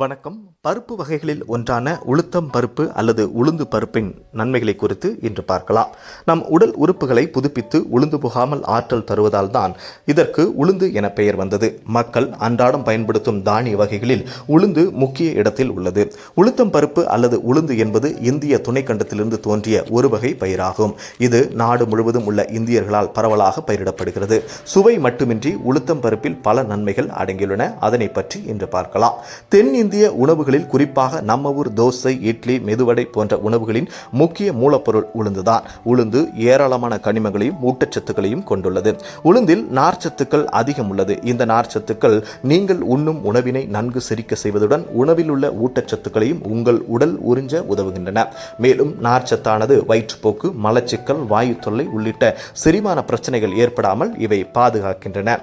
வணக்கம். பருப்பு வகைகளில் ஒன்றான உளுத்தம் பருப்பு அல்லது உளுந்து பருப்பின் நன்மைகளை குறித்து இன்று பார்க்கலாம். நம் உடல் உறுப்புகளை புதுப்பித்து உளுந்து புகாமல் ஆற்றல் தருவதால் தான் இதற்கு உளுந்து என பெயர் வந்தது. மக்கள் அன்றாடம் பயன்படுத்தும் தானிய வகைகளில் உளுந்து முக்கிய இடத்தில் உள்ளது. உளுத்தம் பருப்பு அல்லது உளுந்து என்பது இந்திய துணைக்கண்டத்திலிருந்து தோன்றிய ஒரு வகை பயிராகும். இது நாடு முழுவதும் உள்ள இந்தியர்களால் பரவலாக பயிரிடப்படுகிறது. சுவை மட்டுமின்றி உளுத்தம் பருப்பில் பல நன்மைகள் அடங்கியுள்ளன. அதனை பற்றி இன்று பார்க்கலாம். தென் இந்திய உணவுகளில் குறிப்பாக நம்ம ஊர் தோசை இட்லி மெதுவடை போன்ற உணவுகளின் முக்கிய மூலப்பொருள் உளுந்துதான். உளுந்து ஏராளமான கனிமங்களையும் ஊட்டச்சத்துக்களையும் கொண்டுள்ளது. உளுந்தில் நார்ச்சத்துக்கள் அதிகம் உள்ளது. இந்த நார்ச்சத்துக்கள் நீங்கள் உண்ணும் உணவினை நன்கு செரிக்க செய்வதுடன் உணவில் உள்ள ஊட்டச்சத்துக்களையும் உங்கள் உடல் உறிஞ்ச உதவுகின்றன. மேலும் நார்ச்சத்தானது வயிற்றுப்போக்கு மலச்சிக்கல் வாயு தொல்லை உள்ளிட்ட செரிமான பிரச்சனைகள் ஏற்படாமல் இவை பாதுகாக்கின்றன.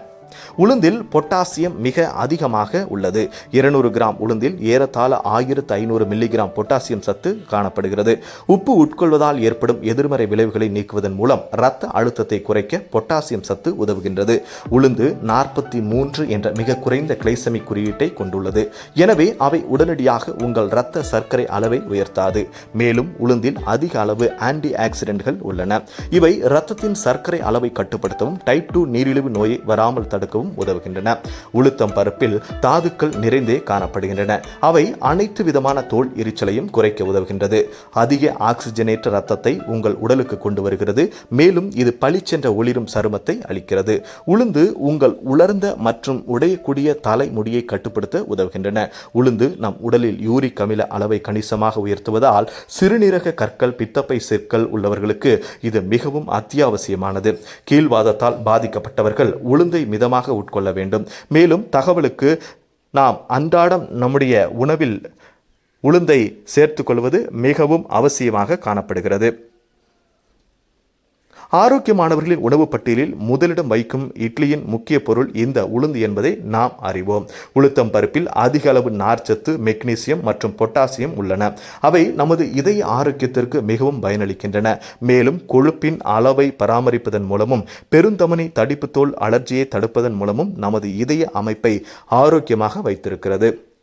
உளுந்தில் பொட்டாசியம் மிக அதிகமாக உள்ளது. இருநூறு கிராம் உளுந்தில் ஏறத்தாழ ஆயிரத்து ஐநூறு மில்லிகிராம் பொட்டாசியம் சத்து காணப்படுகிறது. உப்பு உட்கொள்வதால் ஏற்படும் எதிர்மறை விளைவுகளை நீக்குவதன் மூலம் இரத்த அழுத்தத்தை குறைக்க பொட்டாசியம் சத்து உதவுகின்றது. உளுந்து நாற்பத்தி மூன்று என்ற மிக குறைந்த கிளைசமி குறியீட்டை கொண்டுள்ளது. எனவே அவை உடனடியாக உங்கள் இரத்த சர்க்கரை அளவை உயர்த்தாது. மேலும் உளுந்தில் அதிக அளவு ஆன்டி ஆக்சிடென்ட்கள் உள்ளன. இவை இரத்தத்தின் சர்க்கரை அளவை கட்டுப்படுத்தவும் டைப் டூ நீரிழிவு நோயை வராமல் தடுக்கவும் உதவுகின்றன. உளுத்தம் பருப்பில் தாதுக்கள் நிறைந்தே காணப்படுகின்றன. அவை அனைத்து விதமான தோல் எரிச்சலையும் குறைக்க உதவுகின்றது. அதிக ஆக்சிஜனேற்ற ரத்தத்தை உங்கள் உடலுக்கு கொண்டு வருகிறது. மேலும் இது பளிச்சென்ற ஒளிரும் சருமத்தை அளிக்கிறது. உளுந்து உங்கள் உலர்ந்த மற்றும் உடையக்கூடிய தலைமுடியை கட்டுப்படுத்த உதவுகின்றன. உளுந்து நம் உடலில் யூரிக் அமில அளவை கணிசமாக உயர்த்துவதால் சிறுநீரக கற்கள் பித்தப்பை செற்கள் உள்ளவர்களுக்கு இது மிகவும் அத்தியாவசியமானது. கீழ்வாதத்தால் பாதிக்கப்பட்டவர்கள் உளுந்தை மித மிதமாக உட்கொள்ள வேண்டும். மேலும் தகவலுக்கு நாம் அன்றாடம் நம்முடைய உணவில் உளுந்தை சேர்த்துக்கொள்வது மிகவும் அவசியமாக காணப்படுகிறது. ஆரோக்கியமானவர்களின் உணவு பட்டியலில் முதலிடம் வைக்கும் இட்லியின் முக்கிய பொருள் இந்த உளுந்து என்பதை நாம் அறிவோம். உளுத்தம் பருப்பில் அதிக அளவு நார்ச்சத்து மெக்னீசியம் மற்றும் பொட்டாசியம் உள்ளன. அவை நமது இதய ஆரோக்கியத்திற்கு மிகவும் பயனளிக்கின்றன. மேலும் கொழுப்பின் அளவை பராமரிப்பதன் மூலமும் பெருந்தமனி தடிப்பு தோல் அலர்ஜியை தடுப்பதன் மூலமும் நமது இதய அமைப்பை ஆரோக்கியமாக வைத்திருக்கிறது.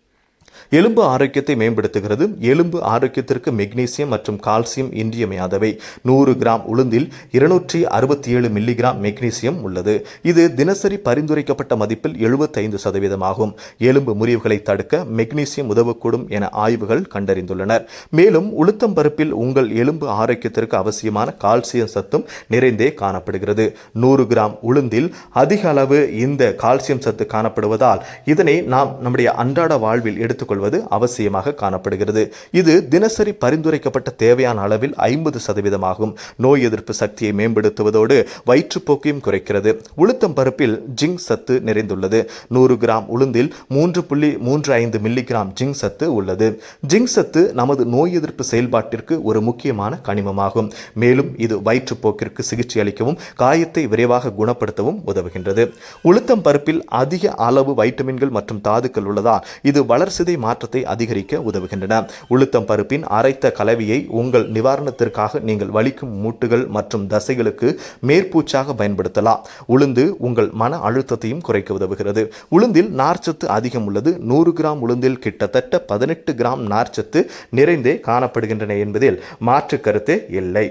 எலும்பு ஆரோக்கியத்தை மேம்படுத்துகிறது. எலும்பு ஆரோக்கியத்திற்கு மெக்னீசியம் மற்றும் கால்சியம் இன்றியமையாதவை. நூறு கிராம் உளுந்தில் இருநூற்றி அறுபத்தி ஏழு மில்லிகிராம் மெக்னீசியம் உள்ளது. இது தினசரி பரிந்துரைக்கப்பட்ட மதிப்பில் எழுபத்தைந்து சதவீதமாகும். எலும்பு முறிவுகளை தடுக்க மெக்னீசியம் உதவக்கூடும் என ஆய்வுகள் கண்டறிந்துள்ளனர். மேலும் உளுத்தம் பருப்பில் உங்கள் எலும்பு ஆரோக்கியத்திற்கு அவசியமான கால்சியம் சத்தும் நிறைந்தே காணப்படுகிறது. நூறு கிராம் உளுந்தில் அதிக அளவு இந்த கால்சியம் சத்து காணப்படுவதால் இதனை நாம் நம்முடைய அன்றாட வாழ்வில் எடுத்துக்கொள்வது அவசியமாக காணப்படுகிறது. இது தினசரி பரிந்துரைக்கப்பட்ட தேவையான அளவில் ஐம்பது சதவீதமாகும். நோய் எதிர்ப்பு சக்தியை மேம்படுத்துவதோடு வயிற்றுப்போக்கையும் குறைக்கிறது. உளுத்தம் பருப்பில் ஜிங் சத்து நிறைந்துள்ளது. நூறு கிராம் உளுந்தில் மூன்று புள்ளி மூன்று ஐந்து மில்லிகிராம் ஜிங் சத்து உள்ளது. ஜிங்க் சத்து நமது நோய் எதிர்ப்பு செயல்பாட்டிற்கு ஒரு முக்கியமான கனிமமாகும். மேலும் இது வயிற்றுப்போக்கிற்கு சிகிச்சை அளிக்கவும் காயத்தை விரைவாக குணப்படுத்தவும் உதவுகின்றது. உளுத்தம் பருப்பில் அதிக அளவு வைட்டமின்கள் மற்றும் தாதுக்கள் உள்ளதால் இது வளர்சிதை மாற்றத்தை அதிகரிக்க உதவுகின்றன. உளுத்தம் பருப்பின் அரைத்த கலவையை உங்கள் நிவாரணத்திற்காக நீங்கள் வலிக்கும் மூட்டுகள் மற்றும் தசைகளுக்கு மேற்பூச்சாக பயன்படுத்தலாம். உளுந்து உங்கள் மன அழுத்தத்தையும் குறைக்க உதவுகிறது. உளுந்தில் நார்ச்சத்து அதிகம் உள்ளது. நூறு கிராம் உளுந்தில் கிட்டத்தட்ட பதினெட்டு கிராம் நார்ச்சத்து நிறைந்தே காணப்படுகின்றன என்பதில் மாற்று கருத்தே இல்லை.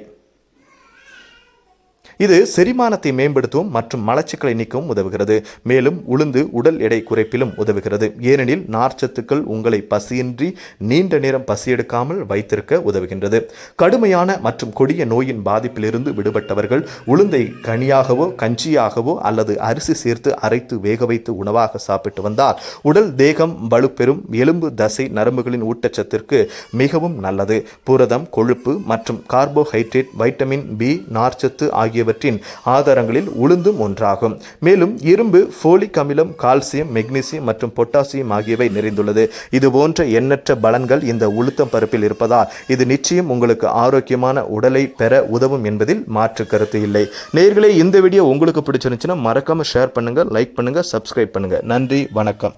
இது செரிமானத்தை மேம்படுத்தவும் மற்றும் மலச்சிக்கலை நீக்கவும் உதவுகிறது. மேலும் உளுந்து உடல் எடை குறைப்பிலும் உதவுகிறது. ஏனெனில் நார்ச்சத்துக்கள் உங்களை பசியின்றி நீண்ட நேரம் பசியெடுக்காமல் வைத்திருக்க உதவுகின்றது. கடுமையான மற்றும் கொடிய நோயின் பாதிப்பிலிருந்து விடுபட்டவர்கள் உளுந்தை கனியாகவோ கஞ்சியாகவோ அல்லது அரிசி சேர்த்து அரைத்து வேக வைத்து உணவாக சாப்பிட்டு வந்தால் உடல் தேகம் வலுப்பெறும் எலும்பு தசை நரம்புகளின் ஊட்டச்சத்திற்கு மிகவும் நல்லது. புரதம் கொழுப்பு மற்றும் கார்போஹைட்ரேட் வைட்டமின் பி நார்ச்சத்து ஆகியவை ஆகியவற்றின் ஆதாரங்களில் உளுந்தும் ஒன்றாகும். மேலும் இரும்பு ஃபோலிக் அமிலம் கால்சியம் மெக்னீசியம் மற்றும் பொட்டாசியம் ஆகியவை நிறைந்துள்ளது. இது போன்ற எண்ணற்ற பலன்கள் இந்த உளுத்தம் பருப்பில் இருப்பதால் இது நிச்சயம் உங்களுக்கு ஆரோக்கியமான உடலை பெற உதவும் என்பதில் மாற்று கருத்து இல்லை. நேர்களே இந்த வீடியோ உங்களுக்கு பிடிச்சிருந்துச்சுன்னா மறக்காமல் ஷேர் பண்ணுங்க லைக் பண்ணுங்க சப்ஸ்கிரைப் பண்ணுங்க. நன்றி வணக்கம்.